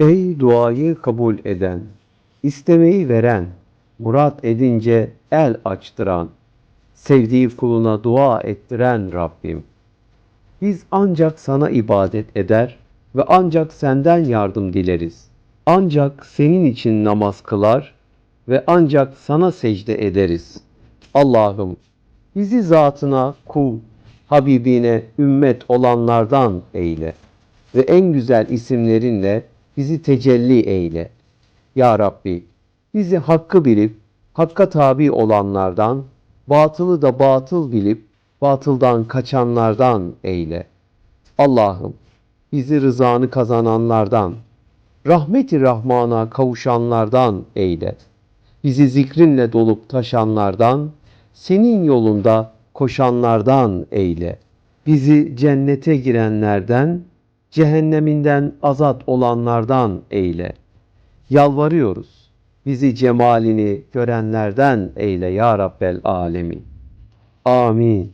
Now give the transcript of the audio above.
Ey duayı kabul eden, istemeyi veren, murat edince el açtıran, sevdiği kuluna dua ettiren Rabbim. Biz ancak sana ibadet eder ve ancak senden yardım dileriz. Ancak senin için namaz kılar ve ancak sana secde ederiz. Allah'ım bizi zatına kul, Habibine ümmet olanlardan eyle ve en güzel isimlerinle bizi tecelli eyle. Ya Rabbi bizi hakkı bilip hakka tabi olanlardan, batılı da batıl bilip batıldan kaçanlardan eyle. Allah'ım bizi rızanı kazananlardan, rahmeti rahmana kavuşanlardan eyle. Bizi zikrinle dolup taşanlardan, senin yolunda koşanlardan eyle. Bizi cennete girenlerden, cehenneminden azat olanlardan eyle. Yalvarıyoruz. Bizi cemalini görenlerden eyle ya Rabbel alemin. Amin.